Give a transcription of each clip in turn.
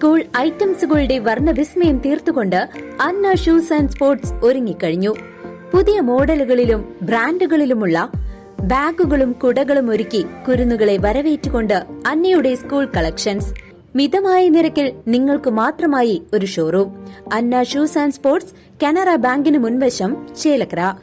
School ഐറ്റംസുകളുടെ വർണവിസ്മയം തീർത്തുകൊണ്ട് അന്ന ഷൂസ് ആൻഡ് സ്പോർട്സ് ഒരുങ്ങിക്കഴിഞ്ഞു. പുതിയ മോഡലുകളിലും ബ്രാൻഡുകളിലുമുള്ള ബാഗുകളും കുടകളും ഒരുക്കി കുരുന്നുകളെ വരവേറ്റുകൊണ്ട് അന്നയുടെ സ്കൂൾ കളക്ഷൻസ്. മിതമായ നിരക്കിൽ നിങ്ങൾക്ക് മാത്രമായി ഒരു showroom. Anna shoes and sports Canara ബാങ്കിന് മുൻവശം ചേലക്കര.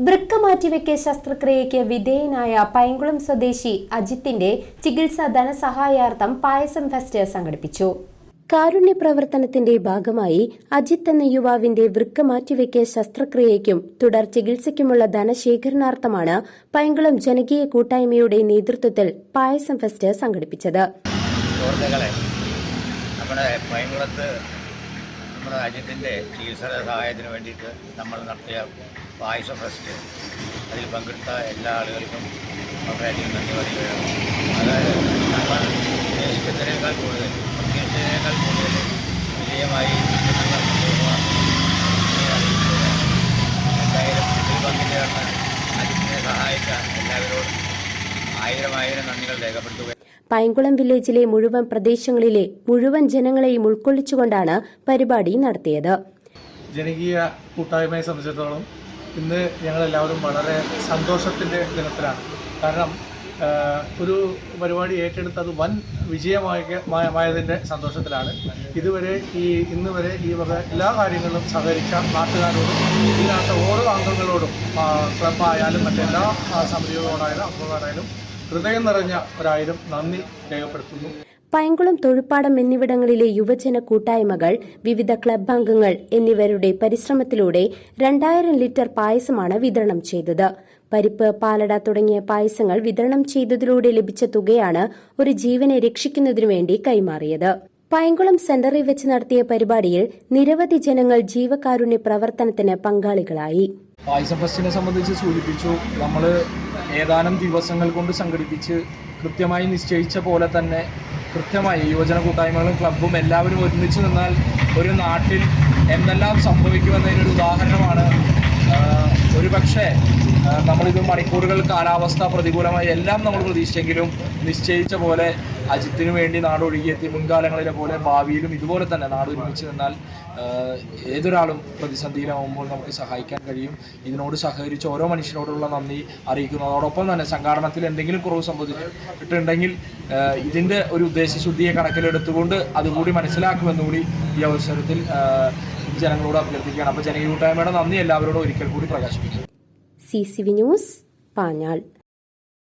വൃക്ക മാറ്റിവെക്കൽ ശസ്ത്രക്രിയയ്ക്ക് വിധേയനായ പൈങ്കുളം സ്വദേശി അജിത്തിന്റെ ചികിത്സാ ധനസഹായാർത്ഥം പായസം ഫെസ്റ്റ് സംഘടിപ്പിച്ചു. കാരുണ്യ പ്രവർത്തനത്തിന്റെ ഭാഗമായി അജിത്ത് എന്ന യുവാവിന്റെ വൃക്ക മാറ്റിവെക്കിയ ശസ്ത്രക്രിയയ്ക്കും തുടർ ചികിത്സയ്ക്കുമുള്ള ധനശേഖരണാർത്ഥമാണ് പൈങ്കുളം ജനകീയ കൂട്ടായ്മയുടെ നേതൃത്വത്തിൽ പായസം ഫെസ്റ്റ് സംഘടിപ്പിച്ചത്. നമ്മുടെ പൈങ്കുളത്ത് നമ്മുടെ അജിത്തിന്റെ ചികിത്സാ സഹായത്തിന് വേണ്ടിയിട്ട് നമ്മൾ നടത്തിയ പായസ ഫെസ്റ്റ് അതിൽ പങ്കെടുത്ത എല്ലാ ആളുകൾക്കും വളരെയധികം നന്ദി പറയുകയാണ്. അതായത് നമ്മൾ ഉദ്ദേശിക്കുന്നതിനേക്കാൾ കൂടുതൽ പ്രതീക്ഷിച്ചതിനേക്കാൾ സഹായിച്ച എല്ലാവരോടും ആയിരം ആയിരം നന്ദികൾ രേഖപ്പെടുത്തുക. പൈങ്കുളം വില്ലേജിലെ മുഴുവൻ പ്രദേശങ്ങളിലെ മുഴുവൻ ജനങ്ങളെയും ഉൾക്കൊള്ളിച്ചുകൊണ്ടാണ് പരിപാടി നടത്തിയത്. ജനകീയ കൂട്ടായ്മയെ സംബന്ധിച്ചിടത്തോളം ഇന്ന് ഞങ്ങൾ എല്ലാവരും വളരെ സന്തോഷത്തിന്റെ ദിനത്തിലാണ്. കാരണം ഒരു പരിപാടി ഏറ്റെടുത്ത് അത് വൻ വിജയമായതിന്റെ സന്തോഷത്തിലാണ്. ഇതുവരെ ഈ ഇന്ന് വരെ ഈ വക എല്ലാ കാര്യങ്ങളിലും സഹകരിച്ച നാട്ടുകാരോടും ഇതിനകത്ത് ഓരോ അംഗങ്ങളോടും ക്ലബായാലും മറ്റെല്ലാ സമിതികളോടായാലും അംഗങ്ങളോടായാലും ഹൃദയം നിറഞ്ഞ ഒരായിരം നന്ദി രേഖപ്പെടുത്തുന്നു. പൈങ്കുളം തൊഴുപ്പാടം എന്നിവിടങ്ങളിലെ യുവജന കൂട്ടായ്മകൾ വിവിധ ക്ലബ് അംഗങ്ങൾ എന്നിവരുടെ പരിശ്രമത്തിലൂടെ രണ്ടായിരം ലിറ്റർ പായസമാണ് വിതരണം ചെയ്തത്. പരിപ്പ് പാലട തുടങ്ങിയ പായസങ്ങൾ വിതരണം ചെയ്തതിലൂടെ ലഭിച്ച തുകയാണ് ഒരു ജീവനെ രക്ഷിക്കുന്നതിനു വേണ്ടി കൈമാറിയത്. പൈങ്കുളം സെന്ററിൽ വെച്ച് നടത്തിയ പരിപാടിയിൽ നിരവധി ജനങ്ങൾ ജീവകാരുണ്യ പ്രവർത്തനത്തിന് പങ്കാളികളായി. പായസം ഫെസ്റ്റിനെ സംബന്ധിച്ച് സൂചിപ്പിച്ചു നമ്മൾ ഏതാനും ദിവസങ്ങൾ കൊണ്ട് സംഘടിപ്പിച്ച് കൃത്യമായി നിശ്ചയിച്ച പോലെ തന്നെ കൃത്യമായി യുവജന കൂട്ടായ്മകളും ക്ലബും എല്ലാവരും ഒരുമിച്ച് നിന്നാൽ ഒരു നാട്ടിൽ എന്തെല്ലാം സംഭവിക്കുമെന്നതിനൊരു ഉദാഹരണമാണ് ആഹ്, ഒരു പക്ഷേ ആഹ്, നമ്മളിത് മണിക്കൂറുകൾ കാലാവസ്ഥ പ്രതികൂലമായി എല്ലാം നമ്മൾ പ്രതീക്ഷിച്ചെങ്കിലും നിശ്ചയിച്ച പോലെ അജിത്തിന് വേണ്ടി നാട് ഒഴുകിയെത്തി മുൻകാലങ്ങളിലെ പോലെ ഭാവിയിലും ഇതുപോലെ തന്നെ നാട് ഒരുമിച്ച് നിന്നാൽ ഏതൊരാളും പ്രതിസന്ധിയിലാവുമ്പോൾ നമുക്ക് സഹായിക്കാൻ കഴിയും. ഇതിനോട് സഹകരിച്ച് ഓരോ മനുഷ്യരോടുള്ള നന്ദി അറിയിക്കുന്നു അതോടൊപ്പം തന്നെ സംഘാടനത്തിൽ എന്തെങ്കിലും കുറവ് സംഭവിച്ചിട്ടുണ്ടെങ്കിൽ ഇതിന്റെ ഒരു ഉദ്ദേശശുദ്ധിയെ കണക്കിലെടുത്തുകൊണ്ട് അതുകൂടി മനസ്സിലാക്കുമെന്നുകൂടി ഈ അവസരത്തിൽ ജനങ്ങളോട് അഭ്യർത്ഥിക്കുകയാണ്. അപ്പോൾ ജനകീയ കൂട്ടായ്മയുടെ നന്ദി. എല്ലാവരോടും ഒരിക്കൽ കൂടി പ്രകാശിപ്പിക്കുന്നു. C C V news Panjal.